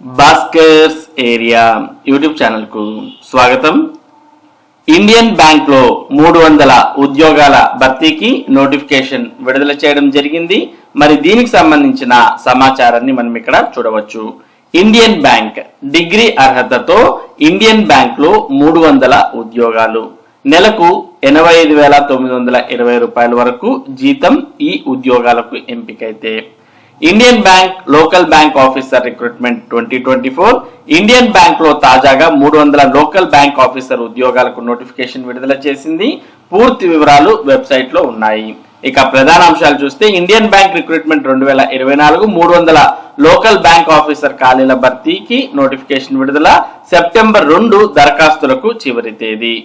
Bhaskar's area YouTube ఛానల్కు స్వాగతం. Indian బ్యాంక్లో మూడు వందల ఉద్యోగాల భర్తీకి నోటిఫికేషన్ విడుదల చేయడం జరిగింది. మరి దీనికి సంబంధించిన సమాచారాన్ని మనం ఇక్కడ చూడవచ్చు. ఇండియన్ బ్యాంక్ డిగ్రీ అర్హతతో ఇండియన్ బ్యాంక్లో మూడు వందల ఉద్యోగాలు. నెలకు ఎనభై ఐదు వేల తొమ్మిది వందల ఇరవై రూపాయల వరకు జీతం ఈ ఉద్యోగాలకు ఎంపికైతే. Indian bank local bank officer recruitment twenty twenty four Indian బ్యాంక్లో తాజాగా మూడు వందల లోకల్ బ్యాంక్ ఆఫీసర్ ఉద్యోగాలకు నోటిఫికేషన్ విడుదల చేసింది. పూర్తి వివరాలు వెబ్సైట్లో ఉన్నాయి. ఇక ప్రధాన అంశాలు చూస్తే ఇండియన్ బ్యాంక్ రిక్రూట్మెంట్ రెండు వేల ఇరవై నాలుగు మూడు వందల లోకల్ బ్యాంక్ ఆఫీసర్ ఖాళీల భర్తీకి నోటిఫికేషన్ విడుదల సెప్టెంబర్ రెండు దరఖాస్తులకు చివరి తేదీ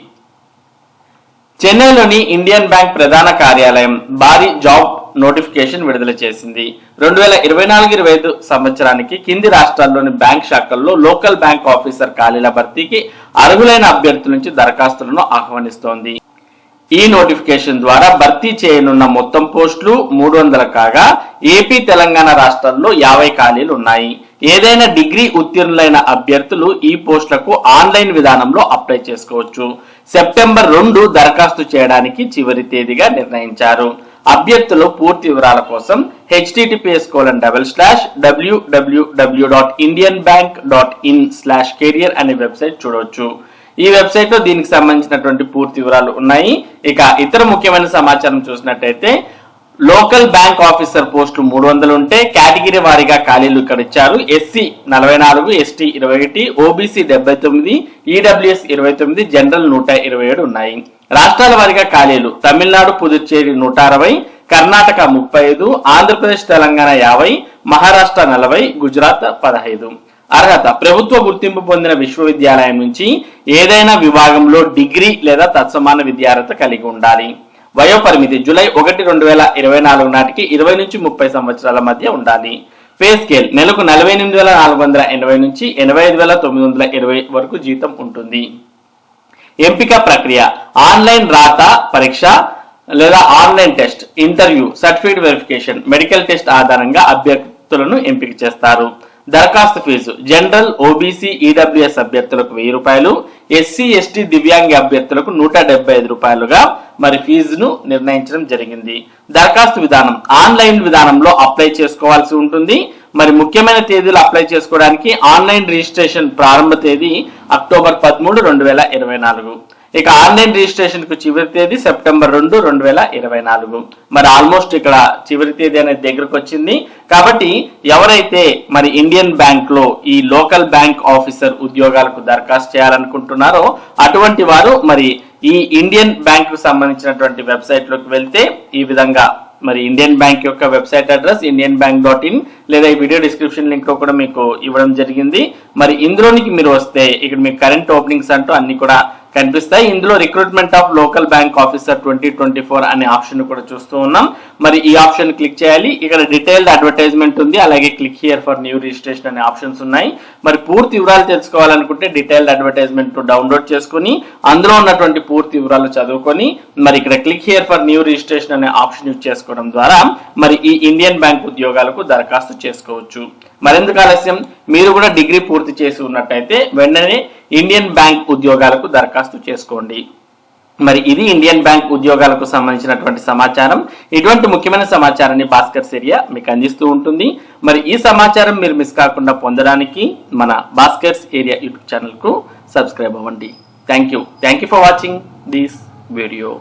చెన్నైలోని ఇండియన్ బ్యాంక్ ప్రధాన కార్యాలయం భారీ జాబ్ నోటిఫికేషన్ విడుదల చేసింది. రెండు వేల ఇరవై నాలుగు ఇరవై ఐదు సంవత్సరానికి కింది రాష్ట్రాల్లోని బ్యాంక్ శాఖల్లో లోకల్ బ్యాంక్ ఆఫీసర్ ఖాళీల భర్తీకి అర్హులైన అభ్యర్థుల నుంచి దరఖాస్తులను ఆహ్వానిస్తోంది. ఈ నోటిఫికేషన్ ద్వారా భర్తీ చేయనున్న మొత్తం పోస్టులు మూడు వందల కాగా ఏపీ తెలంగాణ రాష్ట్రాల్లో యాభై ఖాళీలు ఉన్నాయి. ఏదైనా డిగ్రీ ఉత్తీర్ణులైన అభ్యర్థులు ఈ పోస్టులకు ఆన్లైన్ విధానంలో అప్లై చేసుకోవచ్చు. సెప్టెంబర్ రెండు దరఖాస్తు చేయడానికి చివరి తేదీగా నిర్ణయించారు. అభ్యర్థులు పూర్తి వివరాల కోసం HTTPS colon double slash WWW dot Indian bank dot in slash career అనే వెబ్సైట్ చూడవచ్చు ఈ వెబ్సైట్లో దీనికి సంబంధించినటువంటి పూర్తి వివరాలు ఉన్నాయి. ఇక ఇతర ముఖ్యమైన సమాచారం చూసినట్టయితే లోకల్ బ్యాంక్ ఆఫీసర్ పోస్టులు మూడు వందలు ఉంటే కేటగిరీ వారీగా ఖాళీలు ఇక్కడ ఇచ్చారు. ఎస్సీ నలభై నాలుగు ఎస్టీ ఇరవై ఒకటి ఓబీసీ డెబ్బై తొమ్మిది ఈడబ్ల్యూఎస్ ఇరవై తొమ్మిది జనరల్ నూట ఇరవై ఏడు ఉన్నాయి. రాష్ట్రాల వారీగా ఖాళీలు తమిళనాడు పుదుచ్చేరి నూట అరవై కర్ణాటక ముప్పై ఐదు ఆంధ్రప్రదేశ్ తెలంగాణ యాభై మహారాష్ట్ర నలభై గుజరాత్ పదహైదు. అర్హత ప్రభుత్వ గుర్తింపు పొందిన విశ్వవిద్యాలయం నుంచి ఏదైనా విభాగంలో డిగ్రీ లేదా తత్సమాన విద్యార్హత కలిగి ఉండాలి. వయోపరిమితి జూలై ఒకటి రెండు వేల ఇరవై నాలుగు నాటికి ఇరవై నుంచి ముప్పై సంవత్సరాల మధ్య ఉండాలి. పే స్కేల్ నెలకు నలభై ఎనిమిది వేల నాలుగు వందల ఎనభై నుంచి ఎనభై ఐదు వేల తొమ్మిది వందల ఇరవై వరకు జీతం ఉంటుంది. ఎంపిక ప్రక్రియ. ఆన్లైన్ రాత పరీక్ష లేదా online test interview certificate verification medical test ఆధారంగా అభ్యర్థులను ఎంపిక చేస్తారు. దరఖాస్తు ఫీజు. జనరల్ ఓబీసీ ఈడబ్ల్యూఎస్ అభ్యర్థులకు వెయ్యి రూపాయలు ఎస్సీ ఎస్టీ దివ్యాంగ అభ్యర్థులకు నూట డెబ్బై ఐదు రూపాయలుగా మరి ఫీజును నిర్ణయించడం జరిగింది. దరఖాస్తు విధానం. ఆన్లైన్ విధానంలో అప్లై చేసుకోవాల్సి ఉంటుంది. మరి ముఖ్యమైన తేదీలు అప్లై చేసుకోవడానికి ఆన్లైన్ రిజిస్ట్రేషన్ ప్రారంభ తేదీ అక్టోబర్ పదమూడు రెండు వేల ఇరవై నాలుగు. ఇక ఆన్లైన్ రిజిస్ట్రేషన్కు చివరి తేదీ సెప్టెంబర్ రెండు రెండు వేల ఇరవై నాలుగు. మరి ఆల్మోస్ట్ ఇక్కడ చివరి తేదీ అనేది దగ్గరకు వచ్చింది. కాబట్టి ఎవరైతే మరి ఇండియన్ బ్యాంక్లో ఈ లోకల్ బ్యాంక్ ఆఫీసర్ ఉద్యోగాలకు దరఖాస్తు చేయాలనుకుంటున్నారో అటువంటి వారు మరి ఈ ఇండియన్ బ్యాంక్కు సంబంధించినటువంటి వెబ్సైట్లోకి వెళ్తే ఈ విధంగా మరి ఇండియన్ బ్యాంక్ యొక్క website address Indian bank dot in లేదా ఈ వీడియో డిస్క్రిప్షన్ లింక్లో కూడా మీకు ఇవ్వడం జరిగింది. మరి ఇందులోనికి మీరు వస్తే ఇక్కడ మీకు కరెంట్ ఓపెనింగ్స్ అంటూ అన్ని కూడా కనిపిస్తాయి. ఇందులో recruitment of local bank officer twenty twenty four అనే ఆప్షన్ కూడా చూస్తూ ఉన్నాం. మరి ఈ ఆప్షన్ క్లిక్ చేయాలి. ఇక్కడ డీటెయిల్డ్ అడ్వర్టైజ్మెంట్ ఉంది. అలాగే click here for new registration అనే ఆప్షన్స్ ఉన్నాయి. మరి పూర్తి వివరాలు తెలుసుకోవాలనుకుంటే డీటెయిల్డ్ అడ్వర్టైజ్మెంట్ డౌన్లోడ్ చేసుకుని అందులో ఉన్నటువంటి పూర్తి వివరాలు చదువుకొని మరి ఇక్కడ click here for new registration అనే ఆప్షన్ యూజ్ చేసుకోవడం ద్వారా మరి ఈ ఇండియన్ బ్యాంక్ ఉద్యోగాలకు దరఖాస్తు చేసుకోవచ్చు. మరెందుకు ఆలస్యం? మీరు కూడా డిగ్రీ పూర్తి చేసి ఉన్నట్టయితే వెంటనే ఇండియన్ బ్యాంక్ ఉద్యోగాలకు దరఖాస్తు చేసుకోండి. మరి ఇది ఇండియన్ బ్యాంక్ ఉద్యోగాలకు సంబంధించినటువంటి సమాచారం. ఇటువంటి ముఖ్యమైన సమాచారాన్ని భాస్కర్ ఏరియా మీకు అందిస్తూ ఉంటుంది. మరి ఈ సమాచారం మీరు మిస్ కాకుండా పొందడానికి మన భాస్కర్స్ ఏరియా యూట్యూబ్ ఛానల్కు సబ్స్క్రైబ్ అవ్వండి. Thank you. Thank you for watching this video.